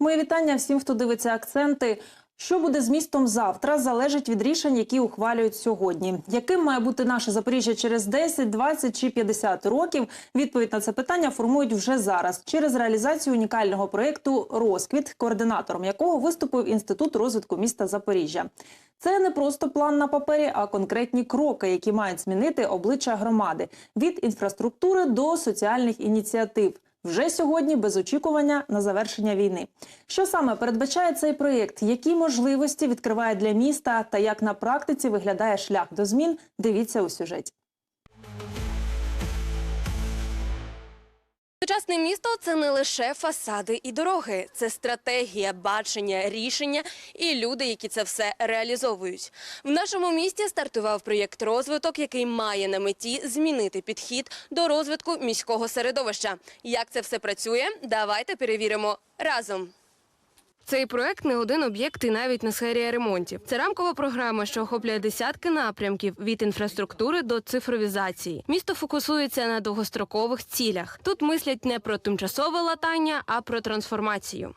Моє вітання всім, хто дивиться акценти. Що буде з містом завтра, залежить від рішень, які ухвалюють сьогодні. Яким має бути наше Запоріжжя через 10, 20 чи 50 років? Відповідь на це питання формують вже зараз через реалізацію унікального проєкту Розквіт, координатором якого виступив інститут розвитку міста Запоріжжя. Це не просто план на папері, а конкретні кроки, які мають змінити обличчя громади від інфраструктури до соціальних ініціатив. Вже сьогодні без очікування на завершення війни. Що саме передбачає цей проєкт? Які можливості відкриває для міста та як на практиці виглядає шлях до змін? Дивіться у сюжеті. Сучасне місто це не лише фасади і дороги, це стратегія, бачення, рішення і люди, які це все реалізовують. В нашому місті стартував проєкт розвиток, який має на меті змінити підхід до розвитку міського середовища. Як це все працює? Давайте перевіримо разом. Цей проект не один об'єкт і навіть не серія ремонтів. Це рамкова програма, що охоплює десятки напрямків від інфраструктури до цифровізації. Місто фокусується на довгострокових цілях. Тут мислять не про тимчасове латання, а про трансформацію.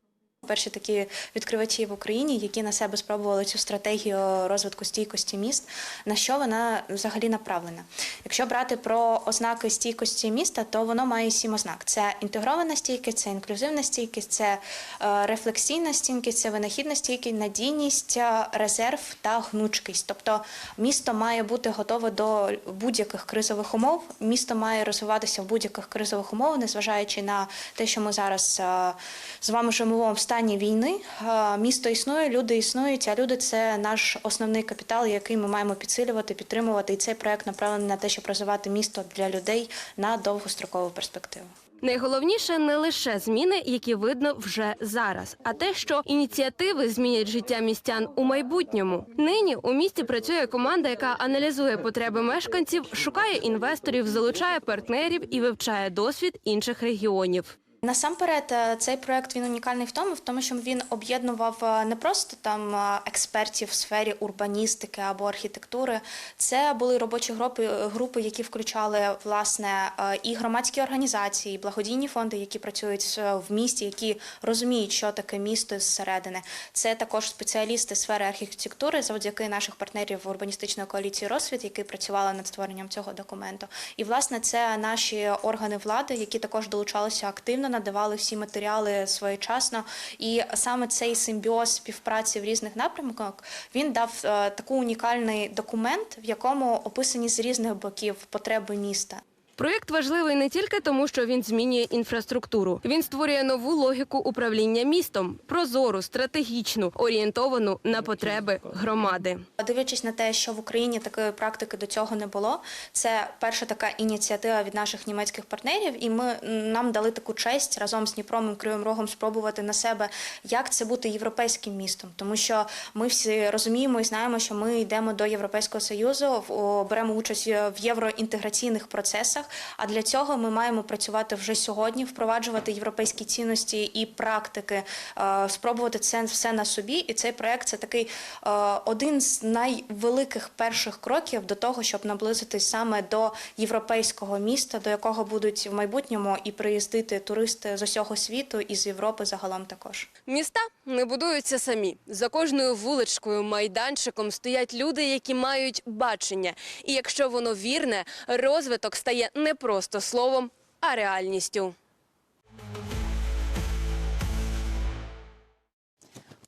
Перші такі відкривачі в Україні, які на себе спробували цю стратегію розвитку стійкості міст, на що вона взагалі направлена. Якщо брати про ознаки стійкості міста, то воно має сім ознак: це інтегрована стійкість, це інклюзивна стійкість, це е, рефлексійна стійкість, це винахідна стійкість, надійність, е, резерв та гнучкість. Тобто місто має бути готове до будь-яких кризових умов. Місто має розвиватися в будь-яких кризових умовах, незважаючи на те, що ми зараз е, з вами живемо в стані війни. Е, Місто існує, люди існують, а люди це наш основний капітал, який ми маємо підсилювати, підтримувати. І цей проект направлений на те, щоб розвивати місто для людей на довгострокову перспективу. Найголовніше не лише зміни, які видно вже зараз, а те, що ініціативи змінять життя містян у майбутньому. Нині у місті працює команда, яка аналізує потреби мешканців, шукає інвесторів, залучає партнерів і вивчає досвід інших регіонів. Насамперед, е, цей проект він унікальний в тому, в тому, що він об'єднував е, не просто там е, експертів в сфері урбаністики або архітектури. Це були робочі групи, групи, які включали власне і громадські організації, і благодійні фонди, які працюють в місті, які розуміють, що таке місто зсередини. Це також спеціалісти сфери архітектури, завдяки наших партнерів урбаністичної коаліції Розсвіт, які працювали над створенням цього документу. І власне це наші органи влади, які також долучалися активно, надавали всі матеріали своєчасно. І саме цей симбіоз співпраці в різних напрямках він дав е, таку унікальний документ, в якому описані з різних боків потреби міста. Проєкт важливий не тільки тому, що він змінює інфраструктуру. Він створює нову логіку управління містом, прозору, стратегічну, орієнтовану на потреби громади. Дивлячись на те, що в Україні такої практики до цього не було, це перша така ініціатива від наших німецьких партнерів, і ми нам дали таку честь разом з Дніпром і Кривим Рогом спробувати на себе, як це бути європейським містом, тому що ми всі розуміємо і знаємо, що ми йдемо до Європейського союзу, беремо участь в євроінтеграційних процесах. А для цього ми маємо працювати вже сьогодні, впроваджувати європейські цінності і практики, е, спробувати це все на собі. І цей проект це такий е, один з найвеликих перших кроків до того, щоб наблизитись саме до європейського міста, до якого будуть в майбутньому і приїздити туристи з усього світу і з Європи загалом також. Міста не будуються самі. За кожною вуличкою, майданчиком стоять люди, які мають бачення. І якщо воно вірне, розвиток стає не просто словом, а реальністю.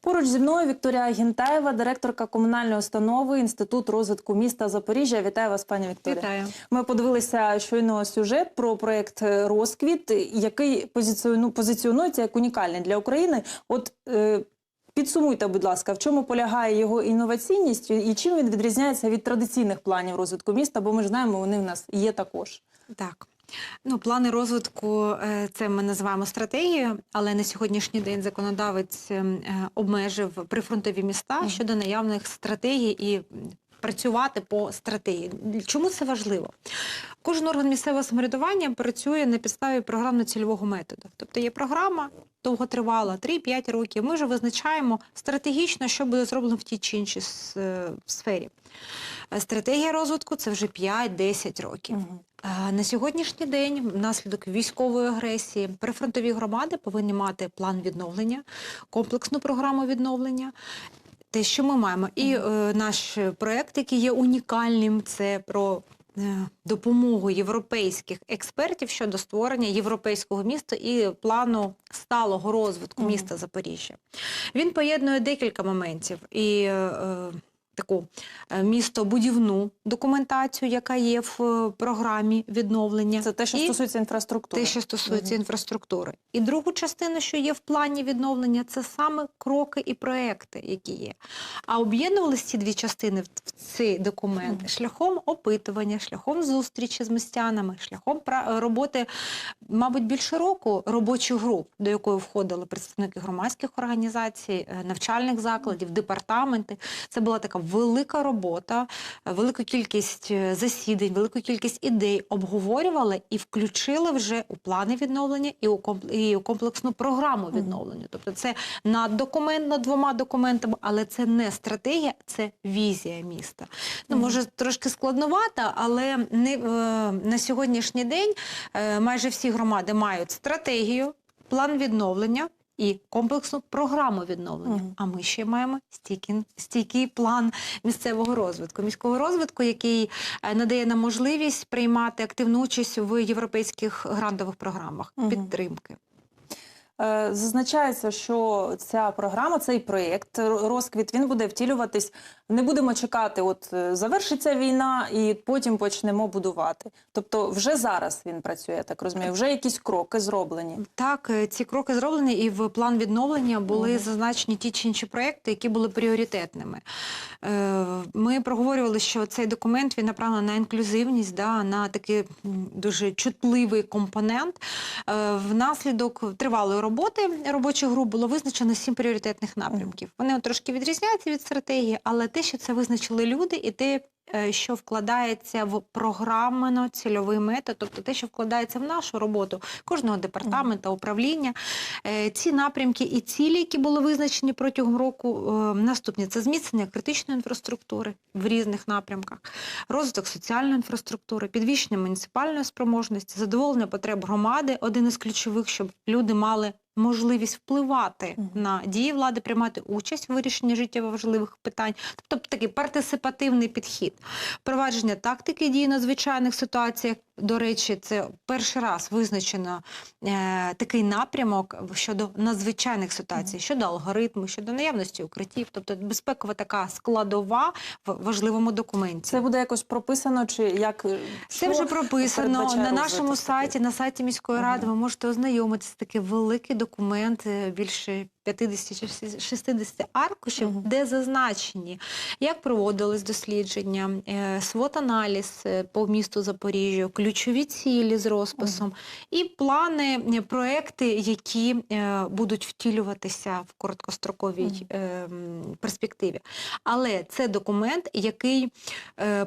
Поруч зі мною Вікторія Гінтаєва, директорка комунальної установи Інститут розвитку міста Запоріжжя. Вітаю вас, пані Вікторія. Вітаю. Ми подивилися щойно сюжет про проект Розквіт, який позиціону позиціонується як унікальний для України. От е, підсумуйте, будь ласка, в чому полягає його інноваційність і чим він відрізняється від традиційних планів розвитку міста? Бо ми ж знаємо, вони в нас є також. Так. Ну, плани розвитку е, це ми називаємо стратегією, але на сьогоднішній день законодавець е, обмежив прифронтові міста щодо наявних стратегій і працювати по стратегії. Чому це важливо? Кожен орган місцевого самоврядування працює на підставі програмно-цільового методу. Тобто є програма довготривала, 3-5 років. Ми вже визначаємо стратегічно, що буде зроблено в тій чи іншій е, сфері. Стратегія розвитку це вже 5-10 років. На сьогоднішній день, внаслідок військової агресії, прифронтові громади повинні мати план відновлення, комплексну програму відновлення. Те, що ми маємо, і е, наш проект, який є унікальним, це про е, допомогу європейських експертів щодо створення європейського міста і плану сталого розвитку міста Запоріжжя. Він поєднує декілька моментів. І е, е, таку е, містобудівну документацію, яка є в е, програмі відновлення. Це те, що і стосується інфраструктури. те, що стосується Мгм. інфраструктури. І другу частину, що є в плані відновлення, це саме кроки і проекти, які є. А об'єднувалися ці дві частини в цей документ Мгм. шляхом опитування, шляхом зустрічі з містянами, шляхом пра- роботи, мабуть, більше року робочих груп, до якої входили представники громадських організацій, е, навчальних закладів, департаменти. Це була така велика робота, велика кількість е, засідань, велику кількість ідей обговорювали і включили вже у плани відновлення і у комп- комплексну програму відновлення. Тобто це наддокумент над двома документами, але це не стратегія, це візія міста. Ну може трошки складновата, але не е, на сьогоднішній день е, майже всі громади мають стратегію, план відновлення. І комплексну програму відновлення. А ми ще маємо стійкий, стійкий план місцевого розвитку, міського розвитку, який е, надає нам можливість приймати активну участь в європейських грантових програмах підтримки. Е, Зазначається, що ця програма, цей проєкт розквіт, він буде втілюватись. Не будемо чекати, от е, завершиться війна, і потім почнемо будувати. Тобто, вже зараз він працює, я так розумію. Вже якісь кроки зроблені. Так, е, ці кроки зроблені, і в план відновлення були зазначені ті чи інші проекти, які були пріоритетними. Ми проговорювали, що цей документ він направлений на інклюзивність, да, на такий дуже чутливий компонент. Внаслідок тривалої роботи робочих груп було визначено сім пріоритетних напрямків. Вони трошки відрізняються від стратегії, але те, що це визначили люди, і те, що вкладається в програмно-цільовий метод, тобто те, що вкладається в нашу роботу кожного департамента, управління. Е, Ці напрямки і цілі, які були визначені протягом року, е, наступні це зміцнення критичної інфраструктури в різних напрямках, розвиток соціальної інфраструктури, підвищення муніципальної спроможності, задоволення потреб громади один із ключових, щоб люди мали. Можливість впливати Мгм. на дії влади, приймати участь в вирішенні життєво важливих питань, тобто такий партисипативний підхід, впровадження тактики дій на звичайних ситуаціях. До речі, це перший раз визначено е, такий напрямок щодо надзвичайних ситуацій, щодо алгоритму, щодо наявності укриттів, тобто безпекова така складова в важливому документі. Це буде якось прописано, чи як е, Це вже прописано на нашому сайті, на сайті міської ради. Ага. Ви можете ознайомитися. Такий великий документ, е, більше 50 чи 60 аркушів, Мгм. де зазначені, як проводились дослідження, е, свот-аналіз е, по місту Запоріжжя, ключові цілі з розписом і плани, е, проекти, які будуть втілюватися в короткостроковій е, перспективі. Але це документ, який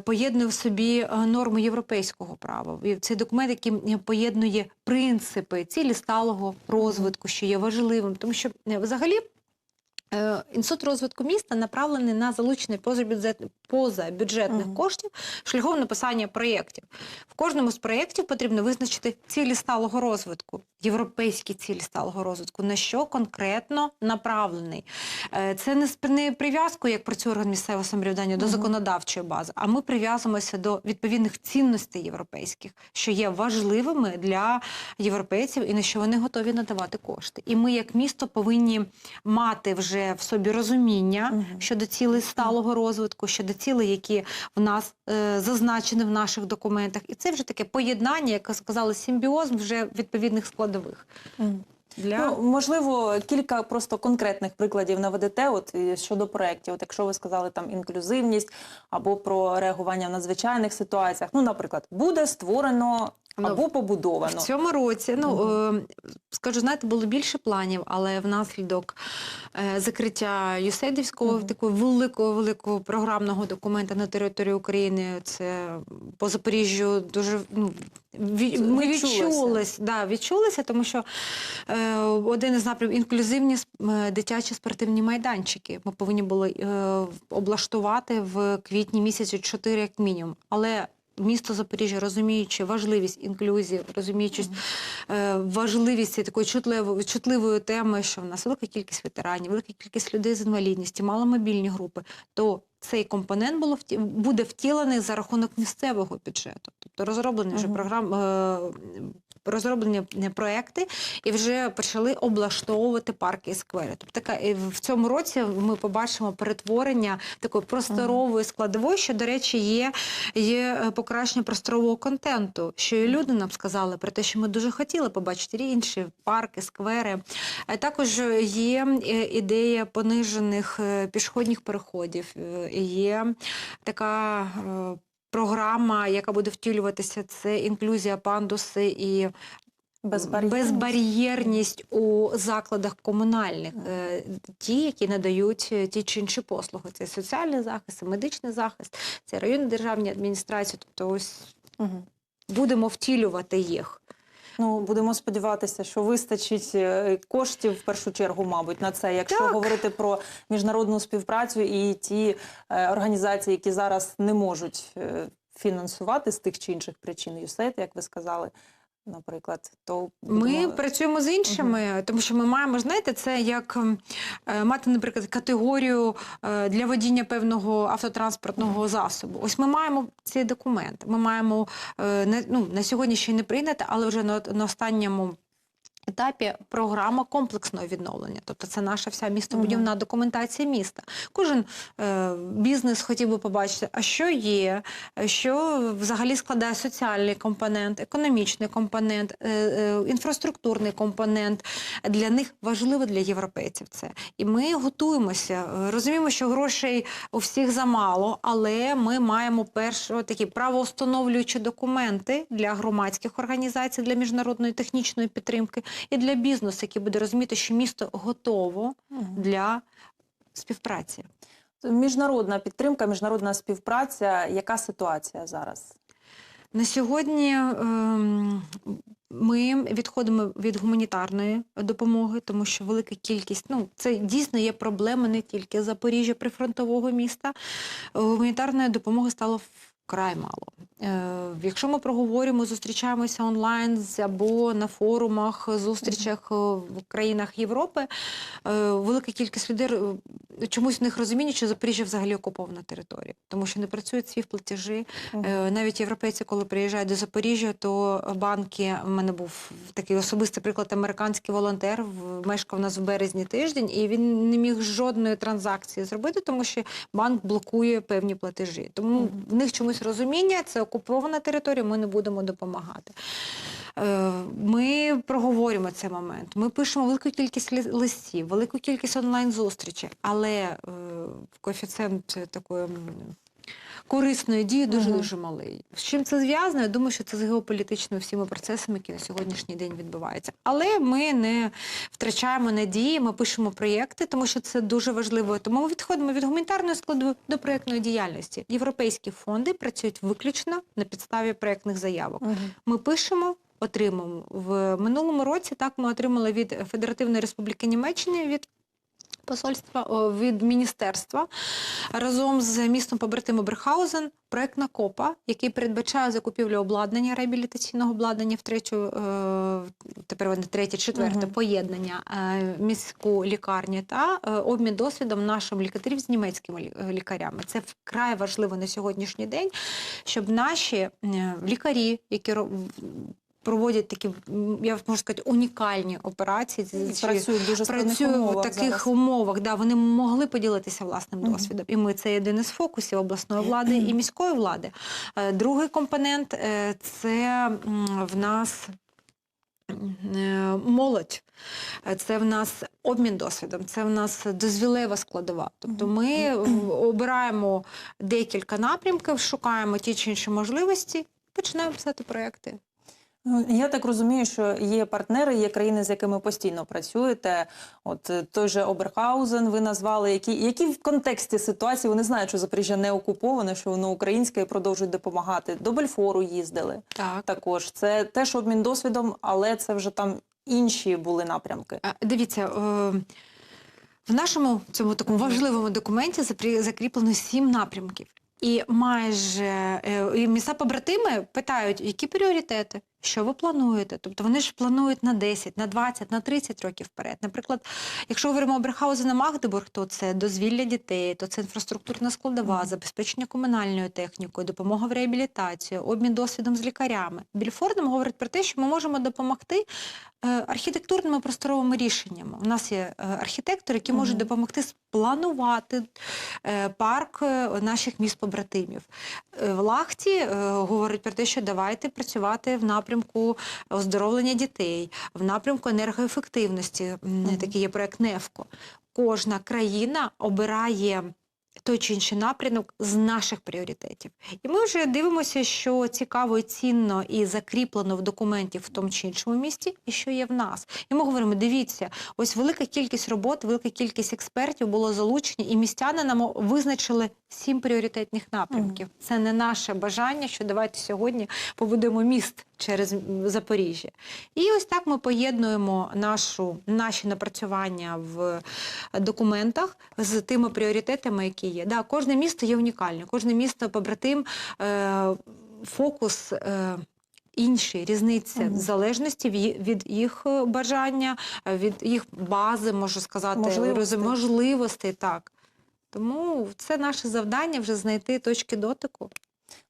поєднує в собі норми європейського права. Це документ, який поєднує принципи цілі сталого розвитку, що є важливим, тому що взагалі. Е, Інститут розвитку міста направлений на залучення позабюджет- позабюджетних Мгм. коштів шляхом написання проєктів. В кожному з проєктів потрібно визначити цілі сталого розвитку, європейські цілі сталого розвитку, на що конкретно направлений. Е, Це не прив'язку, як працює орган місцевого самоврядування до законодавчої бази, а ми прив'язуємося до відповідних цінностей європейських, що є важливими для європейців і на що вони готові надавати кошти. І ми, як місто, повинні мати вже в собі розуміння щодо цілей сталого розвитку, щодо цілей, які в нас е, зазначені в наших документах. І це вже таке поєднання, як сказали, симбіоз вже відповідних складових. Для Ну, можливо, кілька просто конкретних прикладів наведете от, щодо проєктів. От якщо ви сказали там інклюзивність або про реагування в надзвичайних ситуаціях. Ну, наприклад, буде створено або побудовано. В цьому році, ну е, скажу, знаєте, було більше планів, але внаслідок е, закриття Юсейдівського Мгм. такого великого великого програмного документа на території України, це по Запоріжжю дуже ну. ві- Ми відчулись, да, відчулися, тому що е, один із напрямів інклюзивні е, дитячі спортивні майданчики. Ми повинні були е, облаштувати в квітні місяці чотири як мінімум. Але місто Запоріжжя, розуміючи важливість інклюзії, розуміючи е, важливість такої чутливої, чутливої теми, що в нас велика кількість ветеранів, велика кількість людей з інвалідністю, маломобільні групи, то цей компонент було буде втілений за рахунок місцевого бюджету. Тобто розроблені вже програм. Е, Розроблені е, проекти і вже почали облаштовувати парки і сквери. Тобто така і в цьому році ми побачимо перетворення такої просторової складової, що, до речі, є є е, покращення просторового контенту, що і люди нам сказали про те, що ми дуже хотіли побачити інші парки, сквери. Е, Також є е, ідея понижених е, пішохідних переходів. Е, Є така е, програма, яка буде втілюватися, це інклюзія пандуси і Безбар'єрність. безбар'єрність у закладах комунальних, е, ті, які надають е, ті чи інші послуги. Це соціальний захист, це медичний захист, це районні державні адміністрації. Тобто, ось угу. будемо втілювати їх. Ну, будемо сподіватися, що вистачить е, коштів в першу чергу, мабуть, на це. Якщо Так. говорити про міжнародну співпрацю і ті е, організації, які зараз не можуть е, фінансувати з тих чи інших причин ЮСЕЙД, як ви сказали, наприклад, то Ми працюємо з іншими, тому що ми маємо, знаєте, це як е, мати, наприклад, категорію е, для водіння певного автотранспортного засобу. Ось ми маємо цей документ. Ми маємо е, не- ну, на сьогодні ще не прийнято, але вже на, на останньому. Етапі програма комплексного відновлення, тобто це наша вся містобудівна документація міста. Кожен е, бізнес хотів би побачити, а що є, що взагалі складає соціальний компонент, економічний компонент, е, е, інфраструктурний компонент. Для них важливо для європейців це. І ми готуємося. Розуміємо, що грошей у всіх замало, але ми маємо перші такі правоустановлюючі документи для громадських організацій, для міжнародної технічної підтримки і для бізнесу, який буде розуміти, що місто готово для співпраці. міжнародна підтримка, міжнародна співпраця. Яка ситуація зараз? На сьогодні ем, ми відходимо від гуманітарної допомоги, тому що велика кількість, ну це дійсно є проблема не тільки Запоріжжя, прифронтового міста. Гуманітарної допомоги стало вкрай мало. Е, якщо ми проговоримо, зустрічаємося онлайн або на форумах, зустрічах е, в країнах Європи, е, велика кількість людей чомусь в них розуміння, що Запоріжжя взагалі окупована територія, тому що не працюють свій платежі. Е, Навіть європейці, коли приїжджають до Запоріжжя, то банки, в мене був такий особистий приклад, американський волонтер, мешкав у нас в березні тиждень, і він не міг жодної транзакції зробити, тому що банк блокує певні платежі. Тому в них чомусь розуміння, це окупована територія, ми не будемо допомагати. Е, Ми проговорюємо цей момент. Ми пишемо велику кількість листів, велику кількість онлайн-зустрічей, але е, коефіцієнт такої корисної дії дуже дуже малий. З чим це зв'язано? Я думаю, що це з геополітичними всіма процесами, які на сьогоднішній день відбуваються. Але ми не втрачаємо надії, ми пишемо проєкти, тому що це дуже важливо. Тому ми відходимо від гуманітарної складу до проєктної діяльності. Європейські фонди працюють виключно на підставі проєктних заявок. Ми пишемо. Отримуємо в минулому році. Так ми отримали від Федеративної Республіки Німеччини від посольства від міністерства разом з містом побратиму Берхаузен проект Копа, який передбачає закупівлю обладнання реабілітаційного обладнання в третю, е, тепер вони третє, четверте Мгм. поєднання е, міську лікарню та е, обмін досвідом нашим лікарів з німецькими лікарями. Це вкрай важливо на сьогоднішній день, щоб наші лікарі, які проводять такі, я можу сказати, унікальні операції. І Працюють в дуже працює в таких зараз. умовах, да, вони могли поділитися власним Мгм. досвідом. І ми це один із фокусів обласної влади і міської влади. Е, Другий компонент е, це в нас. е, Молодь, це в нас обмін досвідом, це в нас дозвілева складова. Тобто ми обираємо декілька напрямків, шукаємо ті чи інші можливості, починаємо писати проекти. Ну, Я так розумію, що є партнери, є країни, з якими постійно працюєте. От е, той же Оберхаузен ви назвали, які, які в контексті ситуації вони знають, що Запоріжжя не окуповане, що воно українське і продовжують допомагати. До Бельфору їздили. Так. Також це теж обмін досвідом, але це вже там інші були напрямки. Е, Дивіться, е, в нашому цьому такому важливому документі закріплено сім напрямків. І майже е, і міста побратими питають, які пріоритети, що ви плануєте? Тобто вони ж планують на 10, на 20, на 30 років вперед. Наприклад, якщо говоримо Оберхаузен на Магдебург, то це дозвілля дітей, то це інфраструктурна складова, забезпечення комунальною технікою, допомога в реабілітації, обмін досвідом з лікарями. Більфорд нам говорить про те, що ми можемо допомогти е, архітектурними просторовими рішеннями. У нас є е, архітектори, які можуть допомогти спланувати е, парк наших міст побратимів. В Лахті говорить про те, що давайте працювати в напрямку оздоровлення дітей, в напрямку енергоефективності. Мгм. Такий є проект НЕФКО. Кожна країна обирає той чи інший напрямок з наших пріоритетів. І ми вже дивимося, що цікаво і цінно і закріплено в документі в тому чи іншому місті, і що є в нас. І ми говоримо: дивіться, ось велика кількість робот, велика кількість експертів було залучені, і містяни нам визначили сім пріоритетних напрямків. Це не наше бажання, що давайте сьогодні побудуємо міст через Запоріжжя. І ось так ми поєднуємо нашу, наші напрацювання в документах з тими пріоритетами, які є. Да, кожне місто є унікальне, кожне місто побратим, е, фокус. Е, Інші різниця Мгм. в залежності від їх бажання, від їх бази, можу сказати, Можливостей. можливостей, так. Тому це наше завдання вже знайти точки дотику.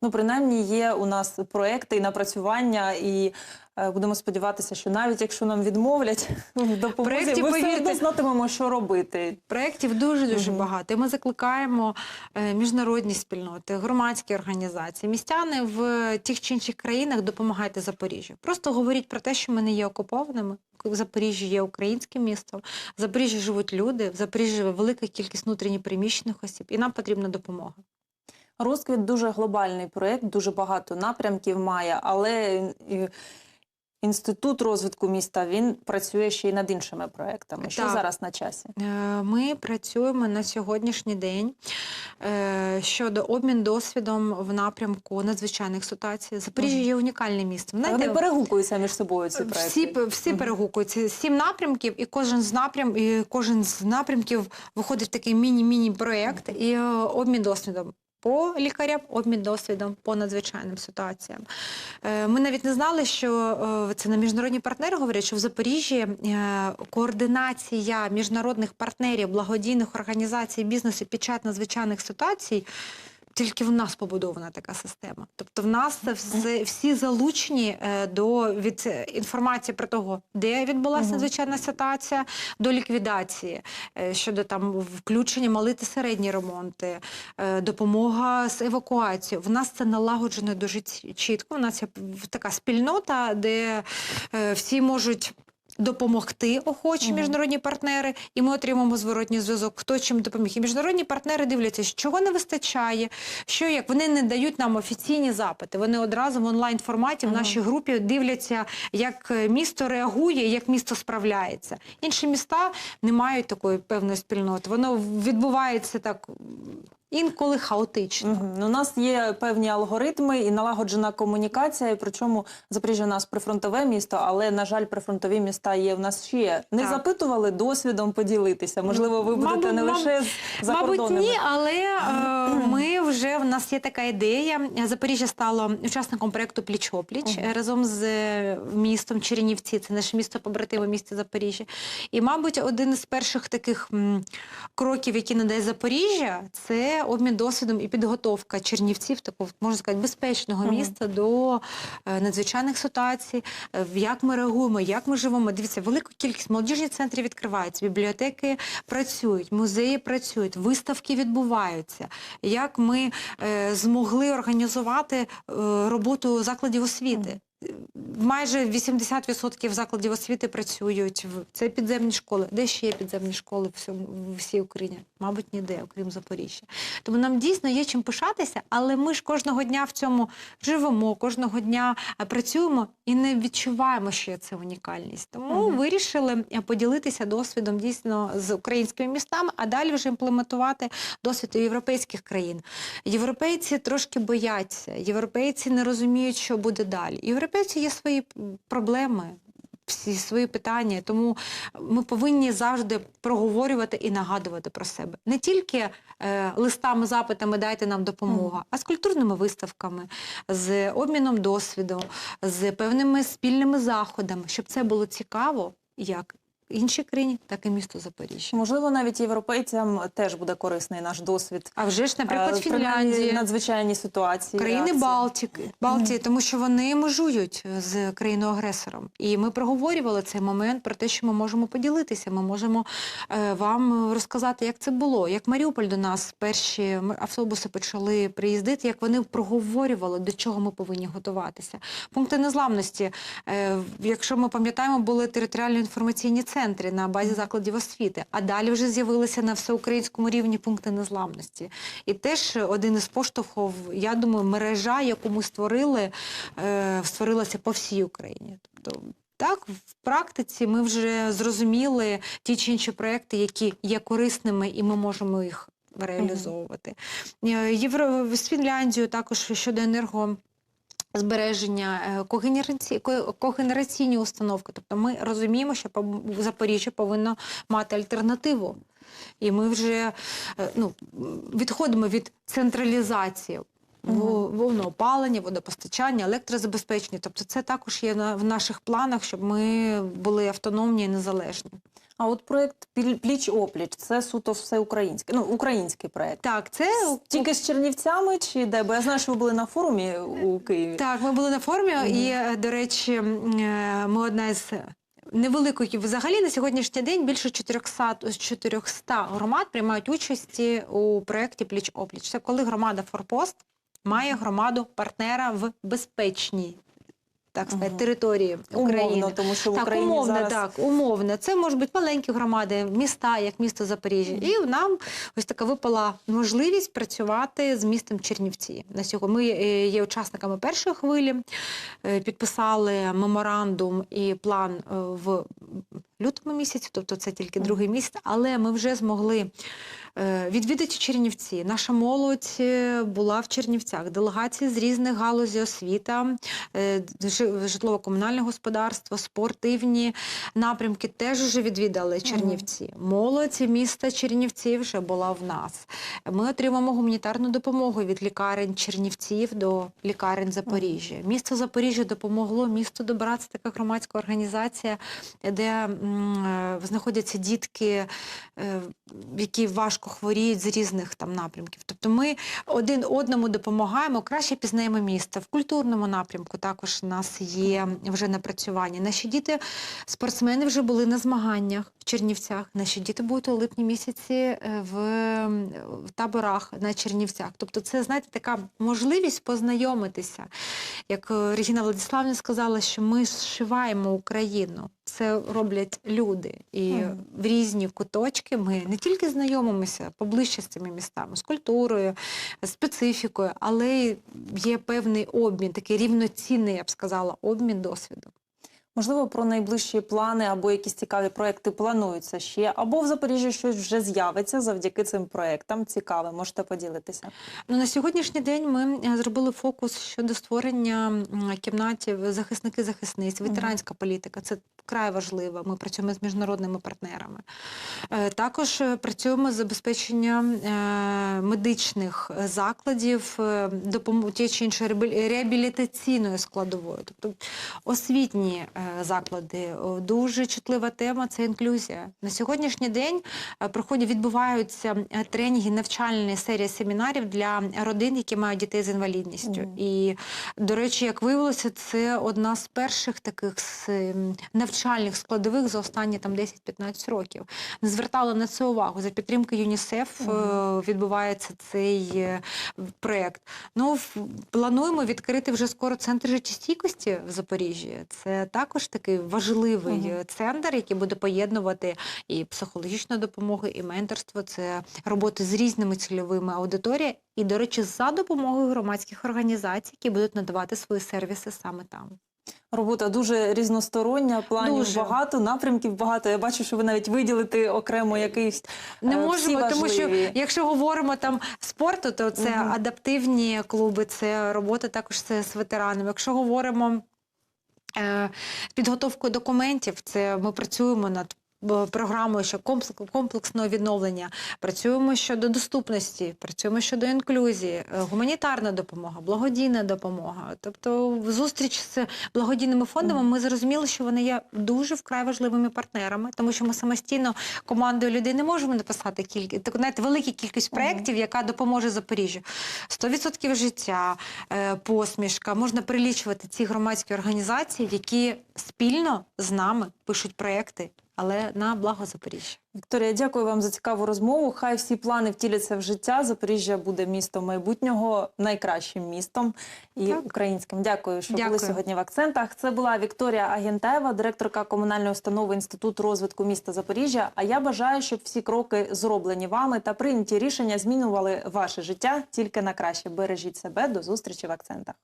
Ну, принаймні, є у нас проекти і напрацювання, і е, будемо сподіватися, що навіть якщо нам відмовлять в допомозі, Проєктів, ми все повірте, одно знатимемо, що робити. Проєктів дуже-дуже Мгм. багато. І ми закликаємо е, міжнародні спільноти, громадські організації, містяни в тих чи інших країнах допомагайте Запоріжжю. Просто говоріть про те, що ми не є окупованими. В Запоріжжі є українським містом, в Запоріжжі живуть люди, в Запоріжжі велика кількість внутрішньо переміщених осіб, і нам потрібна допомога. Розквіт дуже глобальний проєкт, дуже багато напрямків має, але е, інститут розвитку міста він працює ще й над іншими проектами. Що Так. зараз на часі? Е, Ми працюємо на сьогоднішній день е, щодо обмін досвідом в напрямку надзвичайних ситуацій. Запоріжжя є унікальним містом. Вони Знаєте, перегукуються між собою ці проекти. всі, всі перегукуються. Сім напрямків, і кожен з напрям, і кожен з напрямків виходить в такий міні-міні проєкт і обмін досвідом. По лікарям, обмін досвідом по надзвичайним ситуаціям. Е, Ми навіть не знали, що е, це на міжнародні партнери говорять, що в Запоріжжі е, координація міжнародних партнерів, благодійних організацій бізнесу під час надзвичайних ситуацій. Тільки в нас побудована така система. Тобто в нас це все, всі залучені е, до від е, інформації про того, де відбулася надзвичайна ситуація, до ліквідації, е, щодо там включення мали та середні ремонти, допомога з евакуацією. В нас це налагоджено дуже чітко. У нас є така спільнота, де всі можуть. Допомогти охочі Мгм. міжнародні партнери, і ми отримаємо зворотній зв'язок, хто чим допоміг. І міжнародні партнери дивляться, чого не вистачає, що як вони не дають нам офіційні запити. Вони одразу в онлайн форматі в нашій групі дивляться, як е, місто реагує, як місто справляється. Інші міста не мають такої певної спільноти. Воно відбувається так інколи хаотично. Ну, У нас є певні алгоритми і налагоджена комунікація. Причому Запоріжжя у нас прифронтове місто, але на жаль, прифронтові міста є в нас ще. Не Так. запитували досвідом поділитися. Можливо, ви будете Мабуть, не лише з Мабуть, закордонними. ні, але е, ми вже в нас є така ідея. Запоріжжя стало учасником проєкту Пліч-опліч е, разом з е, містом Чернівці. Це наше місто побратиме місто Запоріжжя. І, мабуть, один із перших таких кроків, які надає Запоріжжя, це обмін досвідом і підготовка Чернівців, такого можна сказати, безпечного міста до е, надзвичайних ситуацій, е, як ми реагуємо, як ми живемо. Дивіться, велика кількість молодіжні центри відкриваються, бібліотеки працюють, музеї працюють, виставки відбуваються. Як ми е, змогли організувати е, роботу закладів освіти. Майже 80% закладів освіти працюють. Це підземні школи. Де ще є підземні школи в, всьому, в всій Україні? Мабуть, ніде, окрім Запоріжжя. Тому нам дійсно є чим пишатися, але ми ж кожного дня в цьому живемо, кожного дня е, працюємо і не відчуваємо, що є це унікальність. Тому Мгм. вирішили е, поділитися досвідом дійсно з українськими містами, а далі вже імплементувати досвід у європейських країн. Європейці трошки бояться, європейці не розуміють, що буде далі. Європейці є свої проблеми. Всі свої питання, тому ми повинні завжди проговорювати і нагадувати про себе не тільки е, листами, запитами дайте нам допомогу, а з культурними виставками, з обміном досвіду, з певними спільними заходами, щоб це було цікаво як іншій країні, так і місту Запоріжжя. Можливо, навіть європейцям теж буде корисний наш досвід. А вже ж, наприклад, Е, Фінляндія. надзвичайні ситуації. Країни реакції. Балтики, Балтії, тому що вони межують з країною-агресором. І ми проговорювали цей момент про те, що ми можемо поділитися. Ми можемо е, вам розказати, як це було. Як Маріуполь до нас перші автобуси почали приїздити, як вони проговорювали, до чого ми повинні готуватися. Пункти незламності. Е, якщо ми пам'ятаємо, були територіально інформаційні центри на базі закладів освіти, а далі вже з'явилися на всеукраїнському рівні пункти незламності. І теж один із поштовхів, я думаю, мережа, яку ми створили, е, створилася по всій Україні. Тобто, так, в практиці ми вже зрозуміли ті чи інші проекти, які є корисними, і ми можемо їх реалізовувати. Е, Євро з Фінляндією також щодо енерго. Збереження е, когенераційні установки. Тобто ми розуміємо, що Запоріжжя повинно мати альтернативу. І ми вже е, ну, відходимо від централізації во- водоопалення, водопостачання, електрозабезпечення. Тобто це також є в наших планах, щоб ми були автономні і незалежні. А от проект пліч опліч це суто все українське. Ну, український проект. Так, це Тільки з Чернівцями чи де? Бо я знаю, що ви були на форумі у Києві. Так, ми були на форумі, і, е, до речі, е, ми одна із невеликої, взагалі на сьогоднішній день більше 400, з 400 громад приймають участі у проєкті Пліч-опліч. Це коли громада Форпост має громаду партнера в безпечній. Так сказати, Мгм. території України. Умовно, тому що в так, Україні умовно, зараз так, умовно. Це можуть бути маленькі громади, міста, як місто Запоріжжя. І нам ось така випала можливість працювати з містом Чернівці. На сьогодні ми е, є учасниками першої хвилі, е, підписали меморандум і план е, в лютому місяці, тобто це тільки другий місяць, але ми вже змогли е, відвідати Чернівці. Наша молодь е, була в Чернівцях, делегації з різних галузей освіта, е, житлово-комунальне господарство, спортивні напрямки теж вже відвідали Чернівці. Молодь міста Чернівці вже була в нас. Ми отримаємо гуманітарну допомогу від лікарень Чернівців до лікарень Запоріжжя. Місто Запоріжжя допомогло місту добра. Це така громадська організація, де знаходяться дітки, е, які важко хворіють з різних там напрямків. Тобто ми один одному допомагаємо, краще пізнаємо місто. В культурному напрямку також у нас є вже напрацювання. Наші діти, спортсмени вже були на змаганнях в Чернівцях. Наші діти будуть у липні місяці е, в, в таборах на Чернівцях. Тобто, це знаєте, така можливість познайомитися. Як е, Регіна Владиславівна сказала, що ми зшиваємо Україну. Це роблять люди. І в різні куточки ми не тільки знайомимося поближче з цими містами, з культурою, специфікою, але є певний обмін, такий рівноцінний, я б сказала, обмін досвідом. Можливо, про найближчі плани або якісь цікаві проекти плануються ще, або в Запоріжжі щось вже з'явиться завдяки цим проектам. Цікаве, можете поділитися. Ну, на сьогоднішній день ми е, зробили фокус щодо створення кімнатів захисники-захисниць, ветеранська політика. Це вкрай важливо. Ми працюємо з міжнародними партнерами. Е, Також е, працюємо з забезпеченням медичних закладів допомоги чи іншої реабілі- реабілітаційною складовою, тобто освітні заклади. Дуже чутлива тема це інклюзія. На сьогоднішній день е, проходять відбуваються е, тренінги, навчальні серія семінарів для родин, які мають дітей з інвалідністю. І, до речі, як виявилося, це одна з перших таких навчальних складових за останні там 10-15 років. Не звертали на це увагу. За підтримки ЮНІСЕФ е, відбувається цей е, проєкт. Ну, плануємо відкрити вже скоро центр життєстійкості в Запоріжжі. Це також такий важливий е, центр, який буде поєднувати і психологічну допомогу, і менторство. Це роботи з різними цільовими аудиторіями. І, до речі, за допомогою громадських організацій, які будуть надавати свої сервіси саме там. Робота дуже різностороння, планів Дуже. багато, напрямків багато. Я бачу, що ви навіть виділите окремо якийсь Не е, всі можемо, тому що якщо говоримо там спорту, то це Мгм. адаптивні клуби, це робота також це з ветеранами. Якщо говоримо е, підготовкою документів, це ми працюємо над е, програмою комплекс- комплексного відновлення, працюємо щодо доступності, працюємо щодо інклюзії, е, гуманітарна допомога, благодійна допомога. Тобто, в зустріч з благодійними фондами ми зрозуміли, що вони є дуже вкрай важливими партнерами, тому що ми самостійно командою людей не можемо написати кілька так, знаєте, велику кількість проєктів, яка допоможе Запоріжжю. 100% життя, е, посмішка. Можна прилічувати ці громадські організації, які спільно з нами пишуть проєкти, але на благо Запоріжжя. Вікторія, дякую вам за цікаву розмову. Хай всі плани втіляться в життя. Запоріжжя буде містом майбутнього, найкращим містом і Так. українським. Дякую, що були сьогодні в акцентах. Це була Вікторія Агентаєва, директорка комунальної установи Інститут розвитку міста Запоріжжя. А я бажаю, щоб всі кроки зроблені вами та прийняті рішення змінювали ваше життя тільки на краще. Бережіть себе. До зустрічі в акцентах.